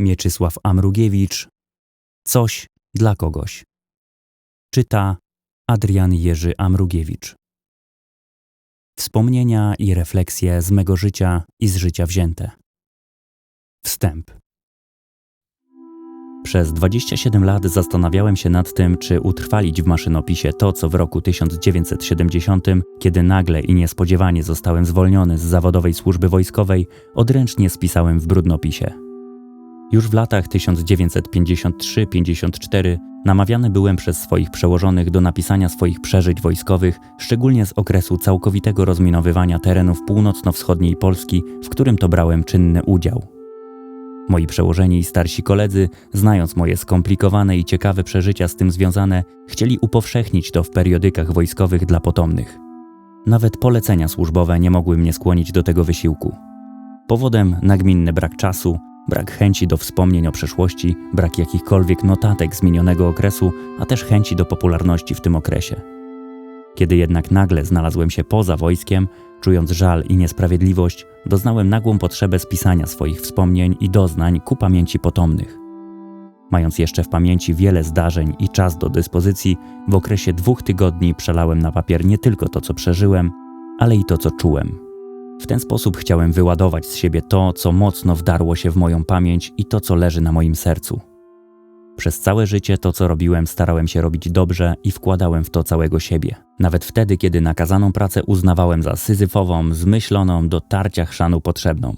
Mieczysław Amrugiewicz Coś dla kogoś. Czyta Adrian Jerzy Amrugiewicz. Wspomnienia i refleksje z mego życia i z życia wzięte. Wstęp. Przez 27 lat zastanawiałem się nad tym, czy utrwalić w maszynopisie to, co w roku 1970, kiedy nagle i niespodziewanie zostałem zwolniony z zawodowej służby wojskowej, odręcznie spisałem w brudnopisie. Już w latach 1953-54 namawiany byłem przez swoich przełożonych do napisania swoich przeżyć wojskowych, szczególnie z okresu całkowitego rozminowywania terenów północno-wschodniej Polski, w którym to brałem czynny udział. Moi przełożeni i starsi koledzy, znając moje skomplikowane i ciekawe przeżycia z tym związane, chcieli upowszechnić to w periodykach wojskowych dla potomnych. Nawet polecenia służbowe nie mogły mnie skłonić do tego wysiłku. Powodem nagminny brak czasu, brak chęci do wspomnień o przeszłości, brak jakichkolwiek notatek z minionego okresu, a też chęci do popularności w tym okresie. Kiedy jednak nagle znalazłem się poza wojskiem, czując żal i niesprawiedliwość, doznałem nagłą potrzebę spisania swoich wspomnień i doznań ku pamięci potomnych. Mając jeszcze w pamięci wiele zdarzeń i czas do dyspozycji, w okresie dwóch tygodni przelałem na papier nie tylko to, co przeżyłem, ale i to, co czułem. W ten sposób chciałem wyładować z siebie to, co mocno wdarło się w moją pamięć i to, co leży na moim sercu. Przez całe życie to, co robiłem, starałem się robić dobrze i wkładałem w to całego siebie. Nawet wtedy, kiedy nakazaną pracę uznawałem za syzyfową, zmyśloną, do tarcia chrzanu potrzebną.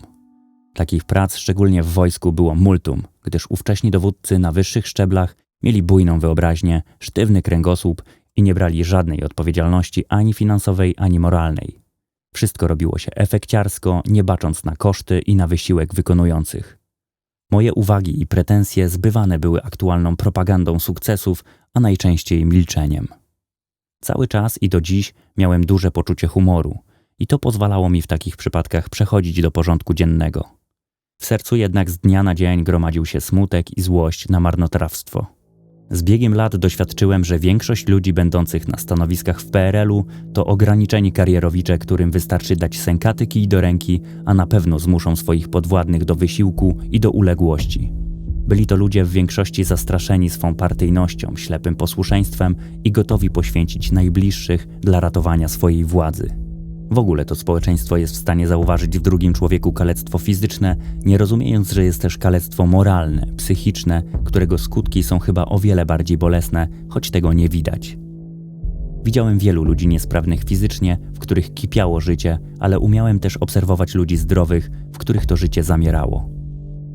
Takich prac, szczególnie w wojsku, było multum, gdyż ówcześni dowódcy na wyższych szczeblach mieli bujną wyobraźnię, sztywny kręgosłup i nie brali żadnej odpowiedzialności ani finansowej, ani moralnej. Wszystko robiło się efekciarsko, nie bacząc na koszty i na wysiłek wykonujących. Moje uwagi i pretensje zbywane były aktualną propagandą sukcesów, a najczęściej milczeniem. Cały czas i do dziś miałem duże poczucie humoru i to pozwalało mi w takich przypadkach przechodzić do porządku dziennego. W sercu jednak z dnia na dzień gromadził się smutek i złość na marnotrawstwo. Z biegiem lat doświadczyłem, że większość ludzi będących na stanowiskach w PRL-u to ograniczeni karierowicze, którym wystarczy dać sękaty kij do ręki, a na pewno zmuszą swoich podwładnych do wysiłku i do uległości. Byli to ludzie w większości zastraszeni swą partyjnością, ślepym posłuszeństwem i gotowi poświęcić najbliższych dla ratowania swojej władzy. W ogóle to społeczeństwo jest w stanie zauważyć w drugim człowieku kalectwo fizyczne, nie rozumiejąc, że jest też kalectwo moralne, psychiczne, którego skutki są chyba o wiele bardziej bolesne, choć tego nie widać. Widziałem wielu ludzi niesprawnych fizycznie, w których kipiało życie, ale umiałem też obserwować ludzi zdrowych, w których to życie zamierało.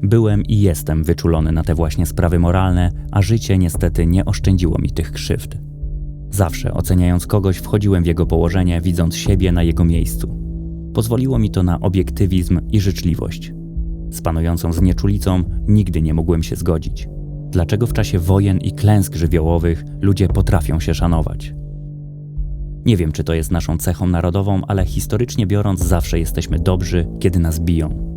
Byłem i jestem wyczulony na te właśnie sprawy moralne, a życie niestety nie oszczędziło mi tych krzywd. Zawsze oceniając kogoś, wchodziłem w jego położenie, widząc siebie na jego miejscu. Pozwoliło mi to na obiektywizm i życzliwość. Z panującą znieczulicą nigdy nie mogłem się zgodzić. Dlaczego w czasie wojen i klęsk żywiołowych ludzie potrafią się szanować? Nie wiem, czy to jest naszą cechą narodową, ale historycznie biorąc, zawsze jesteśmy dobrzy, kiedy nas biją.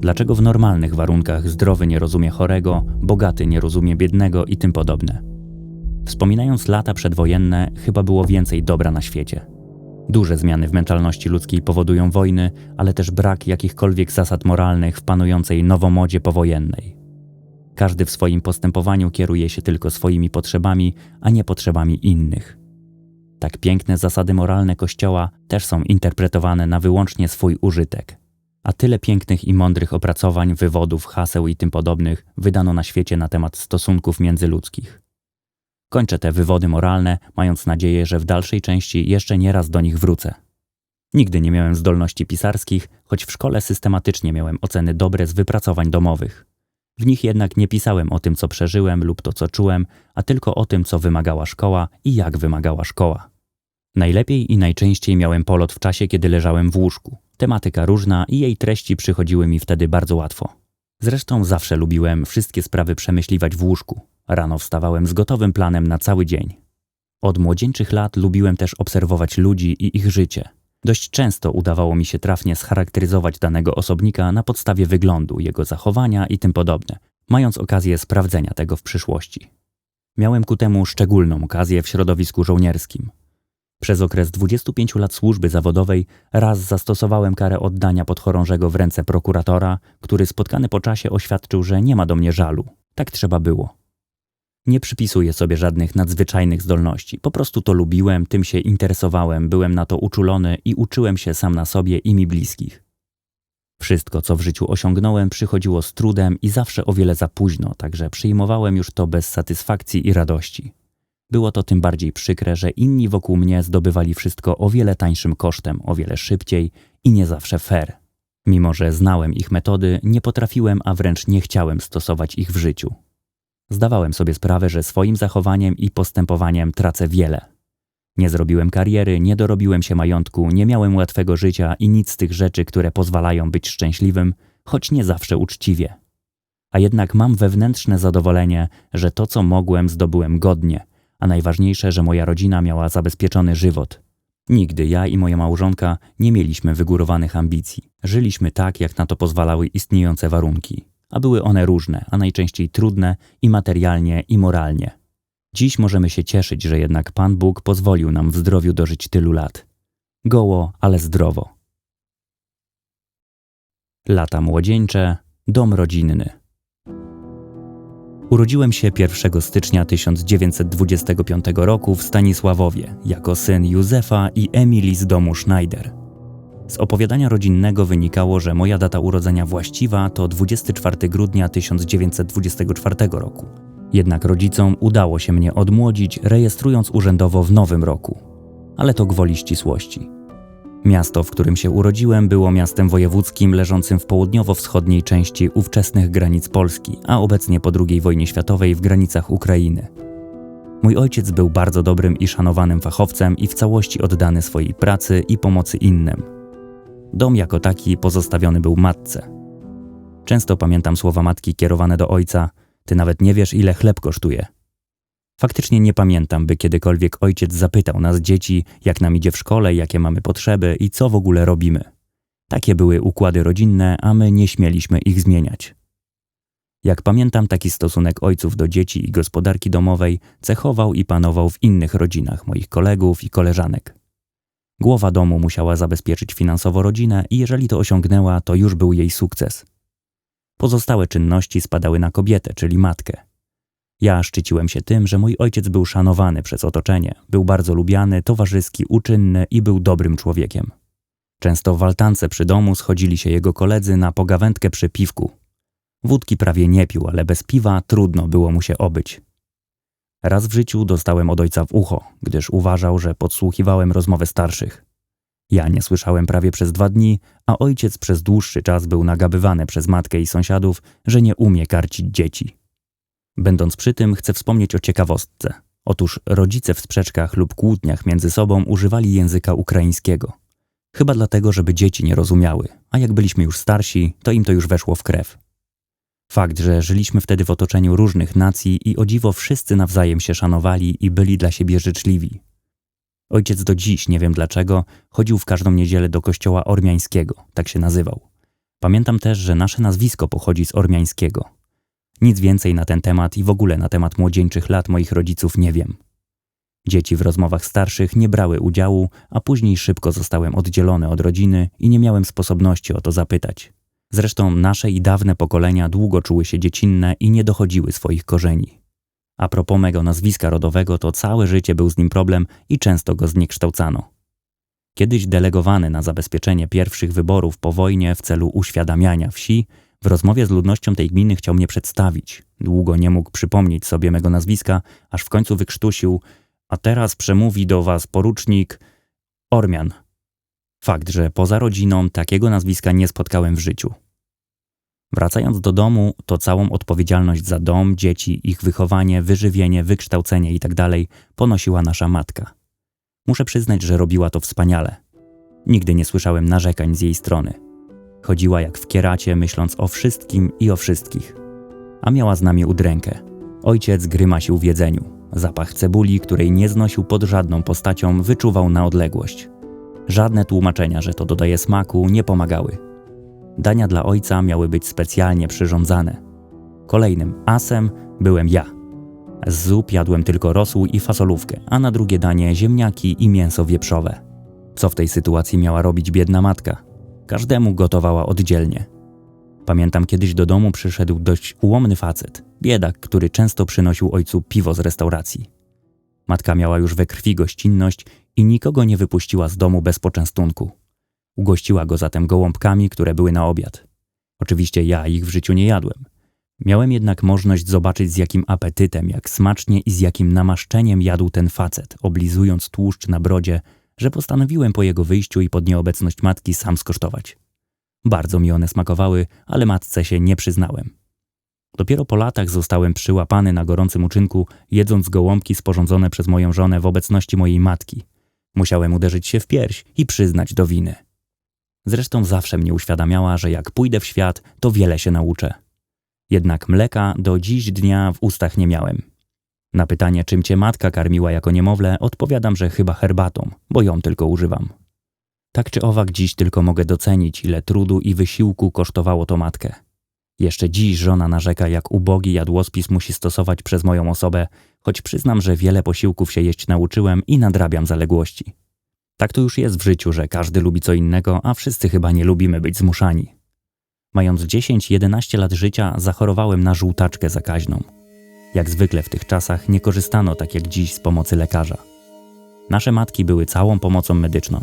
Dlaczego w normalnych warunkach zdrowy nie rozumie chorego, bogaty nie rozumie biednego i tym podobne? Wspominając lata przedwojenne, chyba było więcej dobra na świecie. Duże zmiany w mentalności ludzkiej powodują wojny, ale też brak jakichkolwiek zasad moralnych w panującej nowomodzie powojennej. Każdy w swoim postępowaniu kieruje się tylko swoimi potrzebami, a nie potrzebami innych. Tak piękne zasady moralne Kościoła też są interpretowane na wyłącznie swój użytek. A tyle pięknych i mądrych opracowań, wywodów, haseł i tym podobnych wydano na świecie na temat stosunków międzyludzkich. Kończę te wywody moralne, mając nadzieję, że w dalszej części jeszcze nie raz do nich wrócę. Nigdy nie miałem zdolności pisarskich, choć w szkole systematycznie miałem oceny dobre z wypracowań domowych. W nich jednak nie pisałem o tym, co przeżyłem lub to, co czułem, a tylko o tym, co wymagała szkoła i jak wymagała szkoła. Najlepiej i najczęściej miałem polot w czasie, kiedy leżałem w łóżku. Tematyka różna i jej treści przychodziły mi wtedy bardzo łatwo. Zresztą zawsze lubiłem wszystkie sprawy przemyśliwać w łóżku. Rano wstawałem z gotowym planem na cały dzień. Od młodzieńczych lat lubiłem też obserwować ludzi i ich życie. Dość często udawało mi się trafnie scharakteryzować danego osobnika na podstawie wyglądu, jego zachowania i tym podobne, mając okazję sprawdzenia tego w przyszłości. Miałem ku temu szczególną okazję w środowisku żołnierskim. Przez okres 25 lat służby zawodowej raz zastosowałem karę oddania podchorążego w ręce prokuratora, który spotkany po czasie oświadczył, że nie ma do mnie żalu. Tak trzeba było. Nie przypisuję sobie żadnych nadzwyczajnych zdolności. Po prostu to lubiłem, tym się interesowałem, byłem na to uczulony i uczyłem się sam na sobie i mi bliskich. Wszystko, co w życiu osiągnąłem, przychodziło z trudem i zawsze o wiele za późno, także przyjmowałem już to bez satysfakcji i radości. Było to tym bardziej przykre, że inni wokół mnie zdobywali wszystko o wiele tańszym kosztem, o wiele szybciej i nie zawsze fair. Mimo, że znałem ich metody, nie potrafiłem, a wręcz nie chciałem stosować ich w życiu. Zdawałem sobie sprawę, że swoim zachowaniem i postępowaniem tracę wiele. Nie zrobiłem kariery, nie dorobiłem się majątku, nie miałem łatwego życia i nic z tych rzeczy, które pozwalają być szczęśliwym, choć nie zawsze uczciwie. A jednak mam wewnętrzne zadowolenie, że to, co mogłem, zdobyłem godnie, a najważniejsze, że moja rodzina miała zabezpieczony żywot. Nigdy ja i moja małżonka nie mieliśmy wygórowanych ambicji. Żyliśmy tak, jak na to pozwalały istniejące warunki a były one różne, a najczęściej trudne i materialnie, i moralnie. Dziś możemy się cieszyć, że jednak Pan Bóg pozwolił nam w zdrowiu dożyć tylu lat. Goło, ale zdrowo. Lata młodzieńcze, dom rodzinny. Urodziłem się 1 stycznia 1925 roku w Stanisławowie jako syn Józefa i Emilii z domu Schneider. Z opowiadania rodzinnego wynikało, że moja data urodzenia właściwa to 24 grudnia 1924 roku. Jednak rodzicom udało się mnie odmłodzić, rejestrując urzędowo w nowym roku. Ale to gwoli ścisłości. Miasto, w którym się urodziłem, było miastem wojewódzkim leżącym w południowo-wschodniej części ówczesnych granic Polski, a obecnie po II wojnie światowej w granicach Ukrainy. Mój ojciec był bardzo dobrym i szanowanym fachowcem i w całości oddany swojej pracy i pomocy innym. Dom jako taki pozostawiony był matce. Często pamiętam słowa matki kierowane do ojca: Ty nawet nie wiesz, ile chleb kosztuje. Faktycznie nie pamiętam, by kiedykolwiek ojciec zapytał nas dzieci, jak nam idzie w szkole, jakie mamy potrzeby i co w ogóle robimy. Takie były układy rodzinne, a my nie śmieliśmy ich zmieniać. Jak pamiętam, taki stosunek ojców do dzieci i gospodarki domowej cechował i panował w innych rodzinach moich kolegów i koleżanek. Głowa domu musiała zabezpieczyć finansowo rodzinę i jeżeli to osiągnęła, to już był jej sukces. Pozostałe czynności spadały na kobietę, czyli matkę. Ja szczyciłem się tym, że mój ojciec był szanowany przez otoczenie, był bardzo lubiany, towarzyski, uczynny i był dobrym człowiekiem. Często w altance przy domu schodzili się jego koledzy na pogawędkę przy piwku. Wódki prawie nie pił, ale bez piwa trudno było mu się obyć. Raz w życiu dostałem od ojca w ucho, gdyż uważał, że podsłuchiwałem rozmowę starszych. Ja nie słyszałem prawie przez dwa dni, a ojciec przez dłuższy czas był nagabywany przez matkę i sąsiadów, że nie umie karcić dzieci. Będąc przy tym, chcę wspomnieć o ciekawostce. Otóż rodzice w sprzeczkach lub kłótniach między sobą używali języka ukraińskiego. Chyba dlatego, żeby dzieci nie rozumiały, a jak byliśmy już starsi, to im to już weszło w krew. Fakt, że żyliśmy wtedy w otoczeniu różnych nacji i o dziwo wszyscy nawzajem się szanowali i byli dla siebie życzliwi. Ojciec do dziś, nie wiem dlaczego, chodził w każdą niedzielę do kościoła ormiańskiego, tak się nazywał. Pamiętam też, że nasze nazwisko pochodzi z ormiańskiego. Nic więcej na ten temat i w ogóle na temat młodzieńczych lat moich rodziców nie wiem. Dzieci w rozmowach starszych nie brały udziału, a później szybko zostałem oddzielony od rodziny i nie miałem sposobności o to zapytać. Zresztą nasze i dawne pokolenia długo czuły się dziecinne i nie dochodziły swoich korzeni. A propos mego nazwiska rodowego, to całe życie był z nim problem i często go zniekształcano. Kiedyś delegowany na zabezpieczenie pierwszych wyborów po wojnie w celu uświadamiania wsi, w rozmowie z ludnością tej gminy chciał mnie przedstawić. Długo nie mógł przypomnieć sobie mego nazwiska, aż w końcu wykrztusił: A teraz przemówi do was porucznik Ormian. Fakt, że poza rodziną takiego nazwiska nie spotkałem w życiu. Wracając do domu, to całą odpowiedzialność za dom, dzieci, ich wychowanie, wyżywienie, wykształcenie itd. Tak ponosiła nasza matka. Muszę przyznać, że robiła to wspaniale. Nigdy nie słyszałem narzekań z jej strony. Chodziła jak w kieracie, myśląc o wszystkim i o wszystkich. A miała z nami udrękę. Ojciec grymasił w jedzeniu. Zapach cebuli, której nie znosił pod żadną postacią, wyczuwał na odległość. Żadne tłumaczenia, że to dodaje smaku, nie pomagały. Dania dla ojca miały być specjalnie przyrządzane. Kolejnym asem byłem ja. Z zup jadłem tylko rosół i fasolówkę, a na drugie danie ziemniaki i mięso wieprzowe. Co w tej sytuacji miała robić biedna matka? Każdemu gotowała oddzielnie. Pamiętam kiedyś do domu przyszedł dość ułomny facet, biedak, który często przynosił ojcu piwo z restauracji. Matka miała już we krwi gościnność i nikogo nie wypuściła z domu bez poczęstunku. Ugościła go zatem gołąbkami, które były na obiad. Oczywiście ja ich w życiu nie jadłem. Miałem jednak możliwość zobaczyć z jakim apetytem, jak smacznie i z jakim namaszczeniem jadł ten facet, oblizując tłuszcz na brodzie, że postanowiłem po jego wyjściu i pod nieobecność matki sam skosztować. Bardzo mi one smakowały, ale matce się nie przyznałem. Dopiero po latach zostałem przyłapany na gorącym uczynku, jedząc gołąbki sporządzone przez moją żonę w obecności mojej matki. Musiałem uderzyć się w pierś i przyznać do winy. Zresztą zawsze mnie uświadamiała, że jak pójdę w świat, to wiele się nauczę. Jednak mleka do dziś dnia w ustach nie miałem. Na pytanie, czym cię matka karmiła jako niemowlę, odpowiadam, że chyba herbatą, bo ją tylko używam. Tak czy owak dziś tylko mogę docenić, ile trudu i wysiłku kosztowało to matkę. Jeszcze dziś żona narzeka, jak ubogi jadłospis musi stosować przez moją osobę, choć przyznam, że wiele posiłków się jeść nauczyłem i nadrabiam zaległości. Tak to już jest w życiu, że każdy lubi co innego, a wszyscy chyba nie lubimy być zmuszani. Mając 10-11 lat życia, zachorowałem na żółtaczkę zakaźną. Jak zwykle w tych czasach nie korzystano tak jak dziś z pomocy lekarza. Nasze matki były całą pomocą medyczną.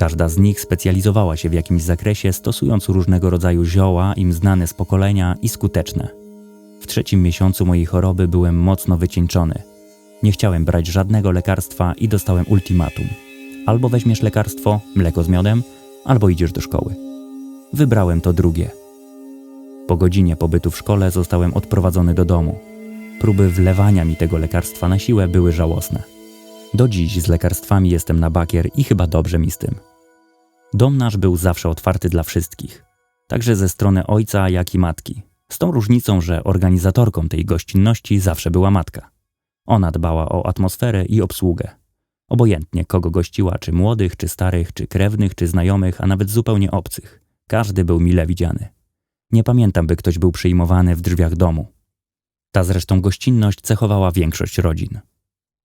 Każda z nich specjalizowała się w jakimś zakresie, stosując różnego rodzaju zioła im znane z pokolenia i skuteczne. W trzecim miesiącu mojej choroby byłem mocno wycieńczony. Nie chciałem brać żadnego lekarstwa i dostałem ultimatum. Albo weźmiesz lekarstwo, mleko z miodem, albo idziesz do szkoły. Wybrałem to drugie. Po godzinie pobytu w szkole zostałem odprowadzony do domu. Próby wlewania mi tego lekarstwa na siłę były żałosne. Do dziś z lekarstwami jestem na bakier i chyba dobrze mi z tym. Dom nasz był zawsze otwarty dla wszystkich, także ze strony ojca, jak i matki. Z tą różnicą, że organizatorką tej gościnności zawsze była matka. Ona dbała o atmosferę i obsługę. Obojętnie kogo gościła, czy młodych, czy starych, czy krewnych, czy znajomych, a nawet zupełnie obcych. Każdy był mile widziany. Nie pamiętam, by ktoś był przyjmowany w drzwiach domu. Ta zresztą gościnność cechowała większość rodzin.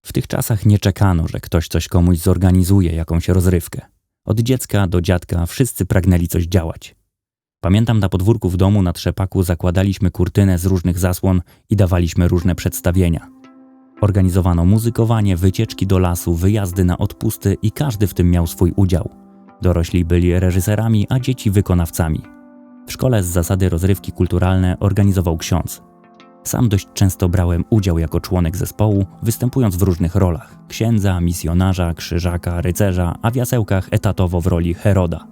W tych czasach nie czekano, że ktoś coś komuś zorganizuje, jakąś rozrywkę. Od dziecka do dziadka wszyscy pragnęli coś działać. Pamiętam na podwórku w domu na trzepaku zakładaliśmy kurtynę z różnych zasłon i dawaliśmy różne przedstawienia. Organizowano muzykowanie, wycieczki do lasu, wyjazdy na odpusty i każdy w tym miał swój udział. Dorośli byli reżyserami, a dzieci wykonawcami. W szkole z zasady rozrywki kulturalne organizował ksiądz. Sam dość często brałem udział jako członek zespołu, występując w różnych rolach księdza, misjonarza, krzyżaka, rycerza, a w jasełkach etatowo w roli Heroda.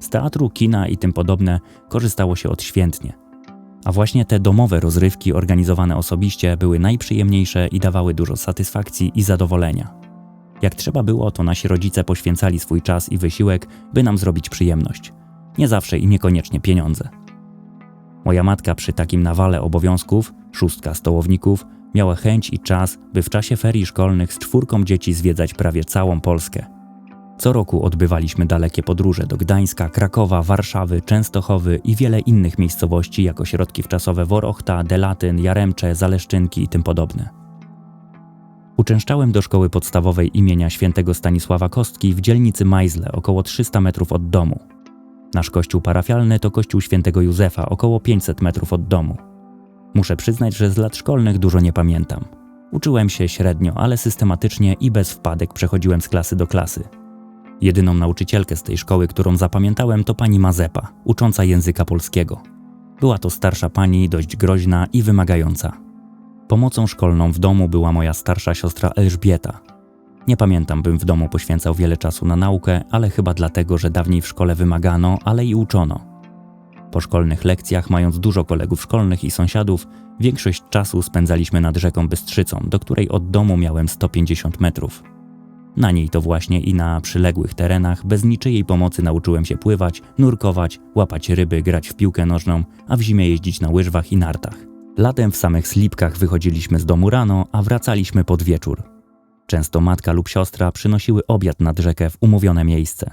Z teatru, kina i tym podobne korzystało się odświętnie. A właśnie te domowe rozrywki organizowane osobiście były najprzyjemniejsze i dawały dużo satysfakcji i zadowolenia. Jak trzeba było, to nasi rodzice poświęcali swój czas i wysiłek, by nam zrobić przyjemność. Nie zawsze i niekoniecznie pieniądze. Moja matka przy takim nawale obowiązków, szóstka stołowników, miała chęć i czas, by w czasie ferii szkolnych z czwórką dzieci zwiedzać prawie całą Polskę. Co roku odbywaliśmy dalekie podróże do Gdańska, Krakowa, Warszawy, Częstochowy i wiele innych miejscowości jako ośrodki wczasowe Worochta, Delatyn, Jaremcze, Zaleszczynki i tym podobne. Uczęszczałem do szkoły podstawowej imienia świętego Stanisława Kostki w dzielnicy Majzle, około 300 metrów od domu. Nasz kościół parafialny to kościół świętego Józefa, około 500 metrów od domu. Muszę przyznać, że z lat szkolnych dużo nie pamiętam. Uczyłem się średnio, ale systematycznie i bez wpadek przechodziłem z klasy do klasy. Jedyną nauczycielkę z tej szkoły, którą zapamiętałem, to pani Mazepa, ucząca języka polskiego. Była to starsza pani, dość groźna i wymagająca. Pomocą szkolną w domu była moja starsza siostra Elżbieta, nie pamiętam, bym w domu poświęcał wiele czasu na naukę, ale chyba dlatego, że dawniej w szkole wymagano, ale i uczono. Po szkolnych lekcjach, mając dużo kolegów szkolnych i sąsiadów, większość czasu spędzaliśmy nad rzeką Bystrzycą, do której od domu miałem 150 metrów. Na niej to właśnie i na przyległych terenach bez niczyjej pomocy nauczyłem się pływać, nurkować, łapać ryby, grać w piłkę nożną, a w zimie jeździć na łyżwach i nartach. Latem w samych slipkach wychodziliśmy z domu rano, a wracaliśmy pod wieczór. Często matka lub siostra przynosiły obiad nad rzekę w umówione miejsce.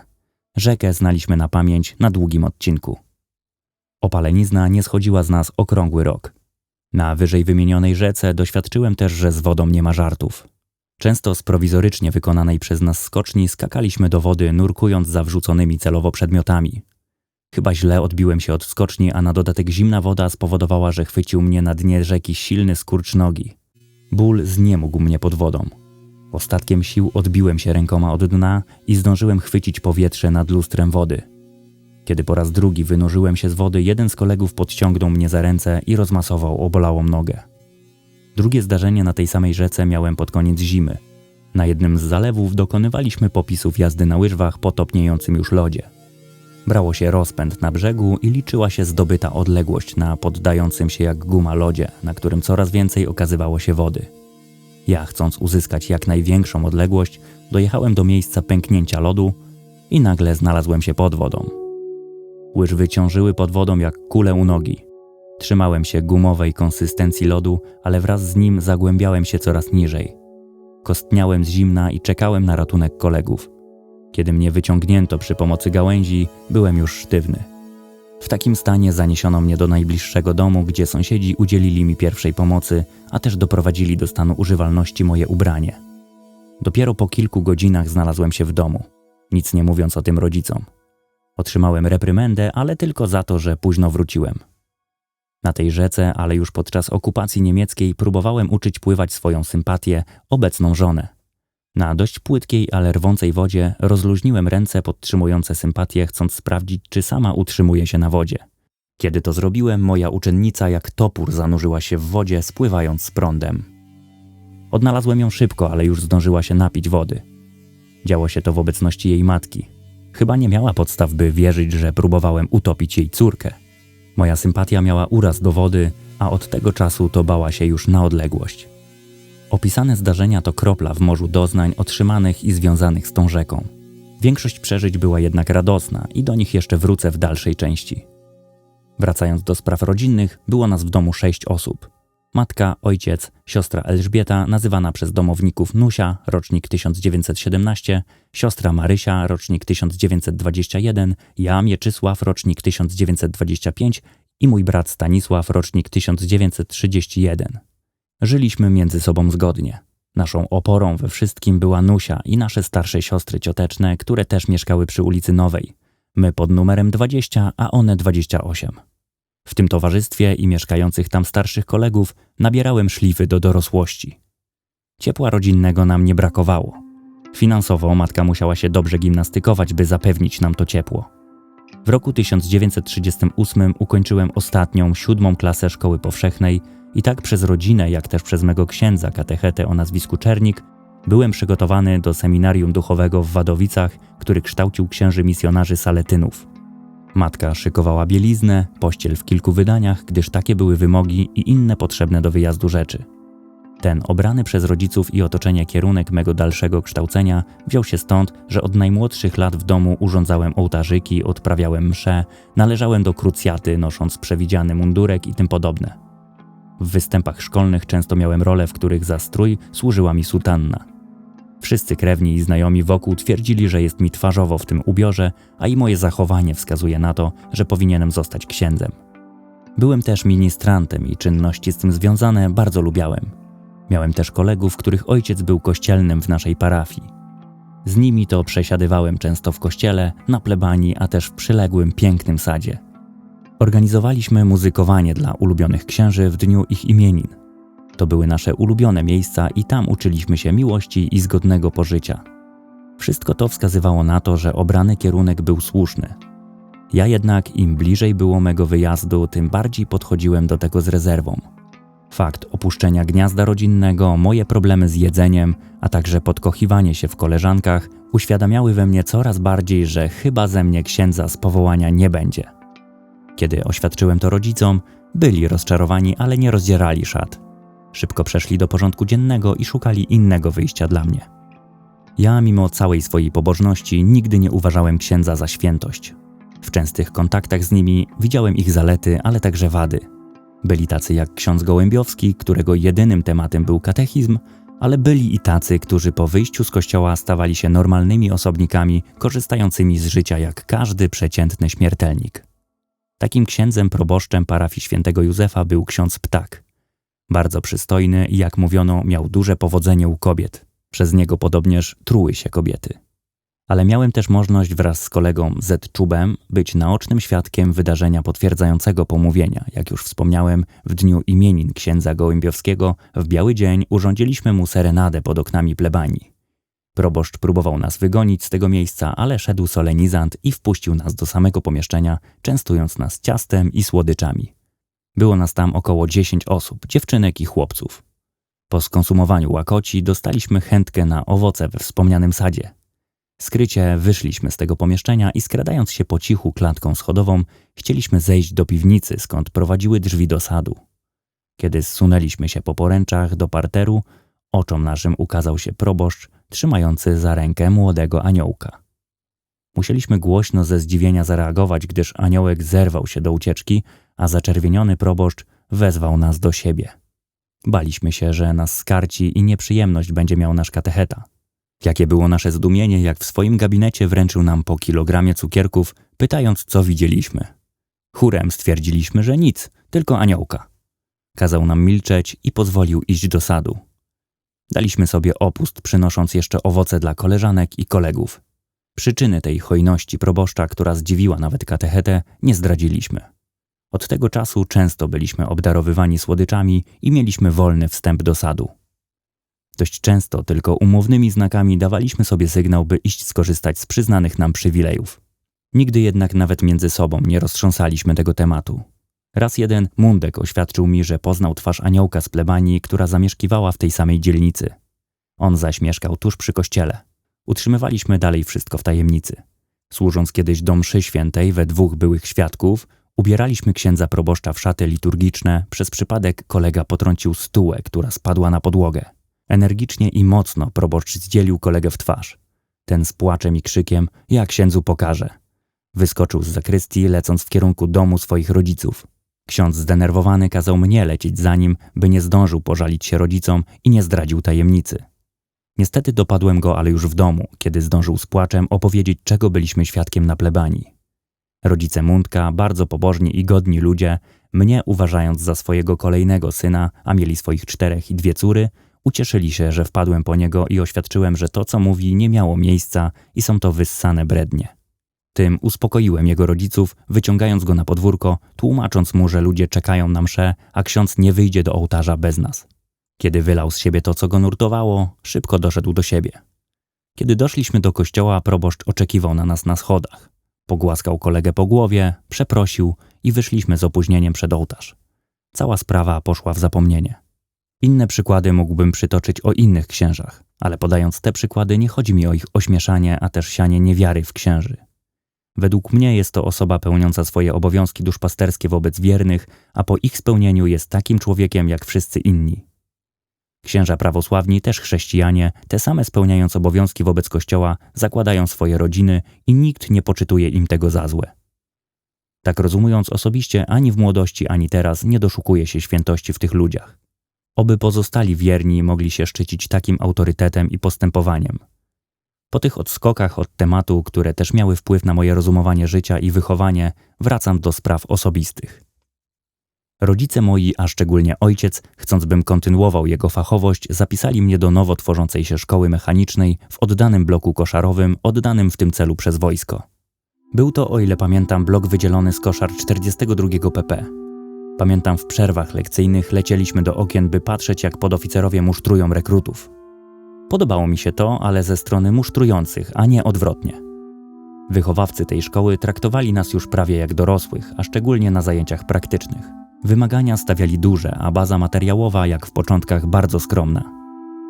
Rzekę znaliśmy na pamięć na długim odcinku. Opalenizna nie schodziła z nas okrągły rok. Na wyżej wymienionej rzece doświadczyłem też, że z wodą nie ma żartów. Często z prowizorycznie wykonanej przez nas skoczni skakaliśmy do wody, nurkując za wrzuconymi celowo przedmiotami. Chyba źle odbiłem się od skoczni, a na dodatek zimna woda spowodowała, że chwycił mnie na dnie rzeki silny skurcz nogi. Ból zniemógł mnie pod wodą. Ostatkiem sił odbiłem się rękoma od dna i zdążyłem chwycić powietrze nad lustrem wody. Kiedy po raz drugi wynurzyłem się z wody, jeden z kolegów podciągnął mnie za ręce i rozmasował obolałą nogę. Drugie zdarzenie na tej samej rzece miałem pod koniec zimy. Na jednym z zalewów dokonywaliśmy popisów jazdy na łyżwach po topniejącym już lodzie. Brało się rozpęd na brzegu i liczyła się zdobyta odległość na poddającym się jak guma lodzie, na którym coraz więcej okazywało się wody. Ja, chcąc uzyskać jak największą odległość, dojechałem do miejsca pęknięcia lodu i nagle znalazłem się pod wodą. Łyżwy ciążyły pod wodą jak kule u nogi. Trzymałem się gumowej konsystencji lodu, ale wraz z nim zagłębiałem się coraz niżej. Kostniałem z zimna i czekałem na ratunek kolegów. Kiedy mnie wyciągnięto przy pomocy gałęzi, byłem już sztywny. Takim stanie zaniesiono mnie do najbliższego domu, gdzie sąsiedzi udzielili mi pierwszej pomocy, a też doprowadzili do stanu używalności moje ubranie. Dopiero po kilku godzinach znalazłem się w domu, nic nie mówiąc o tym rodzicom. Otrzymałem reprymendę, ale tylko za to, że późno wróciłem. Na tej rzece, ale już podczas okupacji niemieckiej, próbowałem uczyć pływać swoją sympatię, obecną żonę. Na dość płytkiej, ale rwącej wodzie rozluźniłem ręce podtrzymujące sympatię, chcąc sprawdzić, czy sama utrzymuje się na wodzie. Kiedy to zrobiłem, moja uczennica jak topór zanurzyła się w wodzie, spływając z prądem. Odnalazłem ją szybko, ale już zdążyła się napić wody. Działo się to w obecności jej matki. Chyba nie miała podstaw, by wierzyć, że próbowałem utopić jej córkę. Moja sympatia miała uraz do wody, a od tego czasu to bała się już na odległość. Opisane zdarzenia to kropla w morzu doznań otrzymanych i związanych z tą rzeką. Większość przeżyć była jednak radosna i do nich jeszcze wrócę w dalszej części. Wracając do spraw rodzinnych, było nas w domu sześć osób. Matka, ojciec, siostra Elżbieta, nazywana przez domowników Nusia, rocznik 1917, siostra Marysia, rocznik 1921, ja, Mieczysław, rocznik 1925 i mój brat Stanisław, rocznik 1931. Żyliśmy między sobą zgodnie. Naszą oporą we wszystkim była Nusia i nasze starsze siostry cioteczne, które też mieszkały przy ulicy Nowej. My pod numerem 20, a one 28. W tym towarzystwie i mieszkających tam starszych kolegów nabierałem szlify do dorosłości. Ciepła rodzinnego nam nie brakowało. Finansowo matka musiała się dobrze gimnastykować, by zapewnić nam to ciepło. W roku 1938 ukończyłem ostatnią, siódmą klasę szkoły powszechnej i tak przez rodzinę, jak też przez mego księdza katechetę o nazwisku Czernik, byłem przygotowany do seminarium duchowego w Wadowicach, który kształcił księży misjonarzy saletynów. Matka szykowała bieliznę, pościel w kilku wydaniach, gdyż takie były wymogi i inne potrzebne do wyjazdu rzeczy. Ten obrany przez rodziców i otoczenie kierunek mego dalszego kształcenia wziął się stąd, że od najmłodszych lat w domu urządzałem ołtarzyki, odprawiałem msze, należałem do krucjaty, nosząc przewidziany mundurek i tym podobne. W występach szkolnych często miałem role, w których za strój służyła mi sutanna. Wszyscy krewni i znajomi wokół twierdzili, że jest mi twarzowo w tym ubiorze, a i moje zachowanie wskazuje na to, że powinienem zostać księdzem. Byłem też ministrantem i czynności z tym związane bardzo lubiałem. Miałem też kolegów, których ojciec był kościelnym w naszej parafii. Z nimi to przesiadywałem często w kościele, na plebanii, a też w przyległym pięknym sadzie. Organizowaliśmy muzykowanie dla ulubionych księży w dniu ich imienin. To były nasze ulubione miejsca i tam uczyliśmy się miłości i zgodnego pożycia. Wszystko to wskazywało na to, że obrany kierunek był słuszny. Ja jednak im bliżej było mego wyjazdu, tym bardziej podchodziłem do tego z rezerwą. Fakt opuszczenia gniazda rodzinnego, moje problemy z jedzeniem, a także podkochiwanie się w koleżankach uświadamiały we mnie coraz bardziej, że chyba ze mnie księdza z powołania nie będzie. Kiedy oświadczyłem to rodzicom, byli rozczarowani, ale nie rozdzierali szat. Szybko przeszli do porządku dziennego i szukali innego wyjścia dla mnie. Ja, mimo całej swojej pobożności, nigdy nie uważałem księdza za świętość. W częstych kontaktach z nimi widziałem ich zalety, ale także wady. Byli tacy jak ksiądz Gołębiowski, którego jedynym tematem był katechizm, ale byli i tacy, którzy po wyjściu z kościoła stawali się normalnymi osobnikami, korzystającymi z życia jak każdy przeciętny śmiertelnik. Takim księdzem proboszczem parafii świętego Józefa był ksiądz Ptak. Bardzo przystojny i jak mówiono, miał duże powodzenie u kobiet. Przez niego podobnież truły się kobiety. Ale miałem też możliwość wraz z kolegą Z. Czubem być naocznym świadkiem wydarzenia potwierdzającego pomówienia. Jak już wspomniałem, w dniu imienin księdza Gołębiowskiego w biały dzień urządziliśmy mu serenadę pod oknami plebanii. Proboszcz próbował nas wygonić z tego miejsca, ale szedł solenizant i wpuścił nas do samego pomieszczenia, częstując nas ciastem i słodyczami. Było nas tam około 10 osób, dziewczynek i chłopców. Po skonsumowaniu łakoci dostaliśmy chętkę na owoce we wspomnianym sadzie. Skrycie wyszliśmy z tego pomieszczenia i skradając się po cichu klatką schodową, chcieliśmy zejść do piwnicy, skąd prowadziły drzwi do sadu. Kiedy zsunęliśmy się po poręczach do parteru, oczom naszym ukazał się proboszcz, trzymający za rękę młodego aniołka. Musieliśmy głośno ze zdziwienia zareagować, gdyż aniołek zerwał się do ucieczki, a zaczerwieniony proboszcz wezwał nas do siebie. Baliśmy się, że nas skarci i nieprzyjemność będzie miał nasz katecheta. Jakie było nasze zdumienie, jak w swoim gabinecie wręczył nam po kilogramie cukierków, pytając, co widzieliśmy. Chórem stwierdziliśmy, że nic, tylko aniołka. Kazał nam milczeć i pozwolił iść do sadu. Daliśmy sobie opust, przynosząc jeszcze owoce dla koleżanek i kolegów. Przyczyny tej hojności proboszcza, która zdziwiła nawet katechetę, nie zdradziliśmy. Od tego czasu często byliśmy obdarowywani słodyczami i mieliśmy wolny wstęp do sadu. Dość często tylko umownymi znakami dawaliśmy sobie sygnał, by iść skorzystać z przyznanych nam przywilejów. Nigdy jednak nawet między sobą nie roztrząsaliśmy tego tematu. Raz jeden Mundek oświadczył mi, że poznał twarz aniołka z plebanii, która zamieszkiwała w tej samej dzielnicy. On zaś mieszkał tuż przy kościele. Utrzymywaliśmy dalej wszystko w tajemnicy. Służąc kiedyś do mszy świętej we dwóch byłych świadków, ubieraliśmy księdza proboszcza w szaty liturgiczne, przez przypadek kolega potrącił stułę, która spadła na podłogę. Energicznie i mocno proboszcz zdzielił kolegę w twarz. Ten z płaczem i krzykiem, ja księdzu pokażę. Wyskoczył z zakrystii, lecąc w kierunku domu swoich rodziców. Ksiądz zdenerwowany kazał mnie lecieć za nim, by nie zdążył pożalić się rodzicom i nie zdradził tajemnicy. Niestety dopadłem go, ale już w domu, kiedy zdążył z płaczem opowiedzieć, czego byliśmy świadkiem na plebanii. Rodzice Mundka, bardzo pobożni i godni ludzie, mnie uważając za swojego kolejnego syna, a mieli swoich czterech i dwie córy, ucieszyli się, że wpadłem po niego i oświadczyłem, że to, co mówi, nie miało miejsca i są to wyssane brednie. Tym uspokoiłem jego rodziców, wyciągając go na podwórko, tłumacząc mu, że ludzie czekają na mszę, a ksiądz nie wyjdzie do ołtarza bez nas. Kiedy wylał z siebie to, co go nurtowało, szybko doszedł do siebie. Kiedy doszliśmy do kościoła, proboszcz oczekiwał na nas na schodach. Pogłaskał kolegę po głowie, przeprosił i wyszliśmy z opóźnieniem przed ołtarz. Cała sprawa poszła w zapomnienie. Inne przykłady mógłbym przytoczyć o innych księżach, ale podając te przykłady nie chodzi mi o ich ośmieszanie, a też sianie niewiary w księży. Według mnie jest to osoba pełniąca swoje obowiązki duszpasterskie wobec wiernych, a po ich spełnieniu jest takim człowiekiem jak wszyscy inni. Księża prawosławni, też chrześcijanie, te same spełniając obowiązki wobec Kościoła, zakładają swoje rodziny i nikt nie poczytuje im tego za złe. Tak rozumując osobiście, ani w młodości, ani teraz nie doszukuje się świętości w tych ludziach. Oby pozostali wierni mogli się szczycić takim autorytetem i postępowaniem – po tych odskokach od tematu, które też miały wpływ na moje rozumowanie życia i wychowanie, wracam do spraw osobistych. Rodzice moi, a szczególnie ojciec, chcąc bym kontynuował jego fachowość, zapisali mnie do nowo tworzącej się szkoły mechanicznej w oddanym bloku koszarowym, oddanym w tym celu przez wojsko. Był to, o ile pamiętam, blok wydzielony z koszar 42 pp. Pamiętam w przerwach lekcyjnych lecieliśmy do okien, by patrzeć jak podoficerowie musztrują rekrutów. Podobało mi się to, ale ze strony musztrujących, a nie odwrotnie. Wychowawcy tej szkoły traktowali nas już prawie jak dorosłych, a szczególnie na zajęciach praktycznych. Wymagania stawiali duże, a baza materiałowa, jak w początkach, bardzo skromna.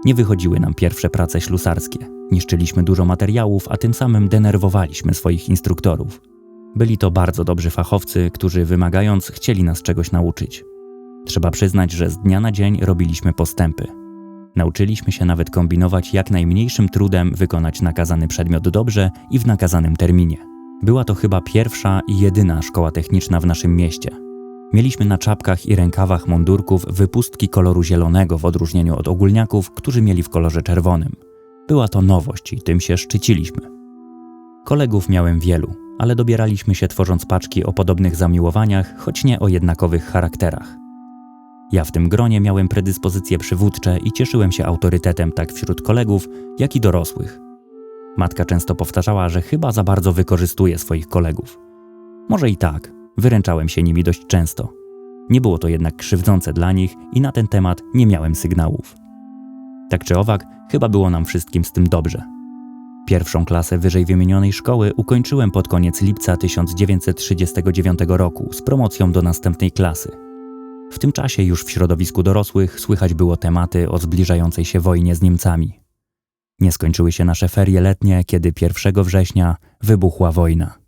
Nie wychodziły nam pierwsze prace ślusarskie. Niszczyliśmy dużo materiałów, a tym samym denerwowaliśmy swoich instruktorów. Byli to bardzo dobrzy fachowcy, którzy wymagając chcieli nas czegoś nauczyć. Trzeba przyznać, że z dnia na dzień robiliśmy postępy. Nauczyliśmy się nawet kombinować, jak najmniejszym trudem wykonać nakazany przedmiot dobrze i w nakazanym terminie. Była to chyba pierwsza i jedyna szkoła techniczna w naszym mieście. Mieliśmy na czapkach i rękawach mundurków wypustki koloru zielonego w odróżnieniu od ogólniaków, którzy mieli w kolorze czerwonym. Była to nowość i tym się szczyciliśmy. Kolegów miałem wielu, ale dobieraliśmy się tworząc paczki o podobnych zamiłowaniach, choć nie o jednakowych charakterach. Ja w tym gronie miałem predyspozycje przywódcze i cieszyłem się autorytetem tak wśród kolegów, jak i dorosłych. Matka często powtarzała, że chyba za bardzo wykorzystuje swoich kolegów. Może i tak, wyręczałem się nimi dość często. Nie było to jednak krzywdzące dla nich i na ten temat nie miałem sygnałów. Tak czy owak, chyba było nam wszystkim z tym dobrze. Pierwszą klasę wyżej wymienionej szkoły ukończyłem pod koniec lipca 1939 roku z promocją do następnej klasy. W tym czasie już w środowisku dorosłych słychać było tematy o zbliżającej się wojnie z Niemcami. Nie skończyły się nasze ferie letnie, kiedy 1 września wybuchła wojna.